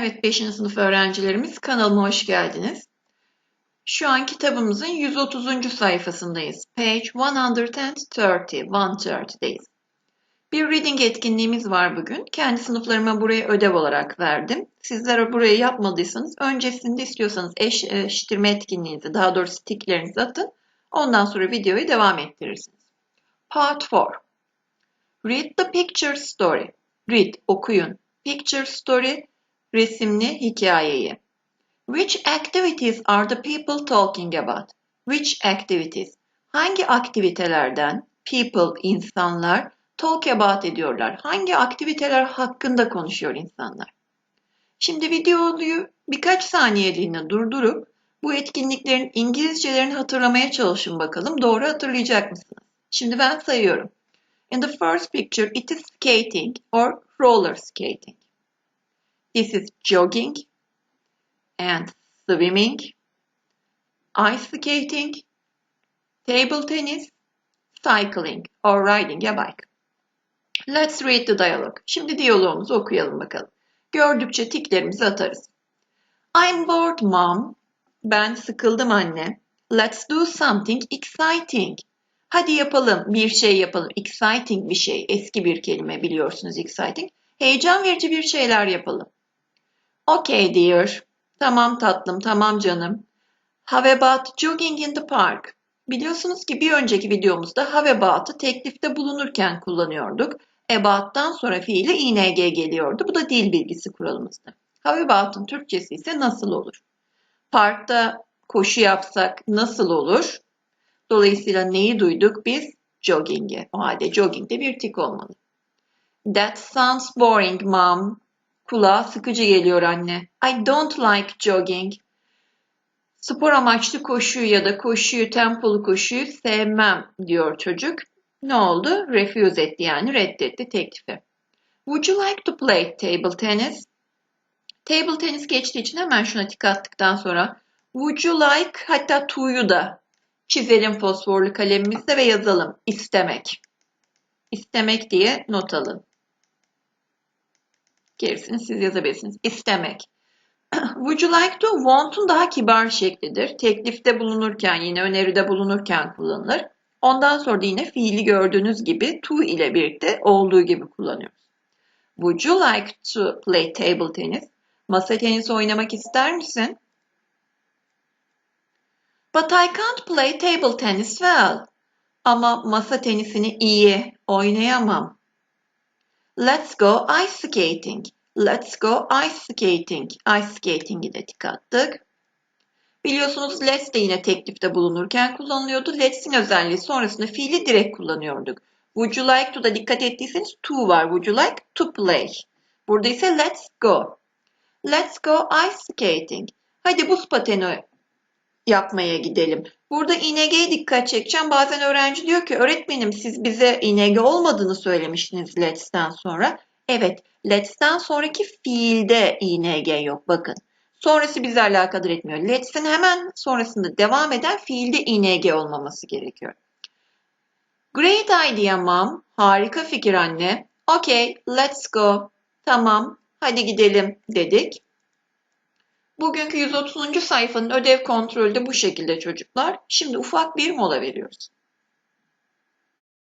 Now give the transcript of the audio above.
Evet 5. sınıf öğrencilerimiz kanalıma hoş geldiniz. Şu an kitabımızın 130. sayfasındayız. Page 130, 130'deyiz. Bir reading etkinliğimiz var bugün. Kendi sınıflarıma buraya ödev olarak verdim. Sizler burayı yapmadıysanız öncesinde istiyorsanız eşleştirme etkinliğinizi daha doğrusu sticklerinizi atın. Ondan sonra videoyu devam ettirirsiniz. Part 4 Read the picture story. Read, okuyun. Picture story, resimli hikayeyi. Which activities are the people talking about? Which activities? Hangi aktivitelerden people, insanlar talk about ediyorlar? Hangi aktiviteler hakkında konuşuyor insanlar? Şimdi videoyu birkaç saniyeliğine durdurup bu etkinliklerin İngilizcelerini hatırlamaya çalışın bakalım. Doğru hatırlayacak mısınız? Şimdi ben sayıyorum. In the first picture, it is skating or roller skating. This is jogging and swimming, ice skating, table tennis, cycling or riding a bike. Let's read the dialogue. Şimdi diyaloğumuzu okuyalım bakalım. Gördükçe tiklerimizi atarız. I'm bored mom. Ben sıkıldım anne. Let's do something exciting. Hadi yapalım, bir şey yapalım. Exciting bir şey. Eski bir kelime biliyorsunuz exciting. Heyecan verici bir şeyler yapalım. Okay dear. Tamam tatlım, tamam canım. Have about jogging in the park? Biliyorsunuz ki bir önceki videomuzda have about'ı teklifte bulunurken kullanıyorduk. About'tan sonra fiili ing geliyordu. Bu da dil bilgisi kuralımızdı. Have about'ın Türkçesi ise nasıl olur? Parkta koşu yapsak nasıl olur? Dolayısıyla neyi duyduk biz? Jogging'i. O halde jogging'de bir tik olmalı. That sounds boring mom. Kulağa sıkıcı geliyor anne. I don't like jogging. Spor amaçlı koşuyu ya da koşuyu, tempolu koşuyu sevmem diyor çocuk. Ne oldu? Refuse etti yani reddetti teklifi. Would you like to play table tennis? Table tennis geçtiği için hemen şuna tik attıktan sonra would you like hatta to'yu da çizelim fosforlu kalemimizle ve yazalım. İstemek. İstemek diye not alın. Gerisini siz yazabilirsiniz. İstemek. Would you like to? Want'un daha kibar şeklidir. Teklifte bulunurken, yine öneride bulunurken kullanılır. Ondan sonra da yine fiili gördüğünüz gibi to ile birlikte olduğu gibi kullanıyoruz. Would you like to play table tennis? Masa tenisi oynamak ister misin? But I can't play table tennis well. Ama masa tenisini iyi oynayamam. Let's go ice skating. Let's go ice skating. Ice skating'i de tik attık. Biliyorsunuz let's de yine teklifte bulunurken kullanılıyordu. Let's'in özelliği sonrasında fiili direkt kullanıyorduk. Would you like to da dikkat ettiyseniz to var. Would you like to play? Burada ise let's go. Let's go ice skating. Hadi buz pateni yapmaya gidelim. Burada ING'ye dikkat çekeceğim. Bazen öğrenci diyor ki öğretmenim siz bize ING olmadığını söylemiştiniz let's'ten sonra. Evet, let's'ten sonraki fiilde ing yok bakın. Sonrası bizi alakadar etmiyor. Let's'in hemen sonrasında devam eden fiilde ing olmaması gerekiyor. Great idea mom. Harika fikir anne. Okay, let's go. Tamam, hadi gidelim dedik. Bugünkü 130. sayfanın ödev kontrolü de bu şekilde çocuklar. Şimdi ufak bir mola veriyoruz.